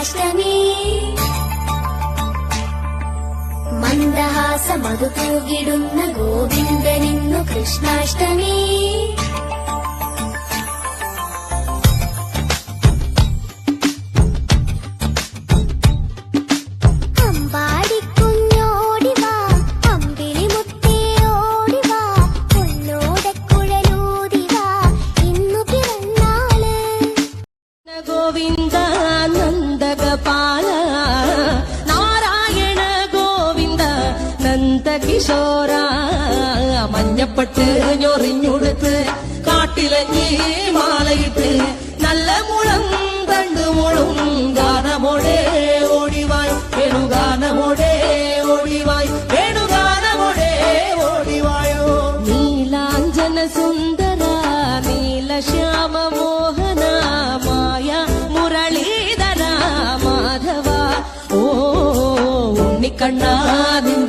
അരവിന്ദലോചന മുകുന്ദനിന്നു കൃഷ്ണാഷ്ടമി മന്ദഹാസ മധു തൂകിടുന്ന ഗോവിന്ദനിന്നു കൃഷ്ണാഷ്ടമി ഗോവിന്ദ നന്ദകിശോര മഞ്ഞപ്പെട്ട് ഞൊറിഞ്ഞുടുത്ത് കാട്ടിലഞ്ഞി മാലയിട്ട് നല്ല മുളം തണ്ടു മുളും ഗാനമോടെ ഓടിവായ് വേണുഗാനമോടെ ഓടിവായ് വേണുഗാനമോടെ ഓടിവായോ നീലാഞ്ജന സുന്ദര നീലശ്യാമ മോഹന മായ മുരളീധര മാധവ ഓ ഉണ്ണിക്കണ്ണാ നിന്റെ കാണാൻ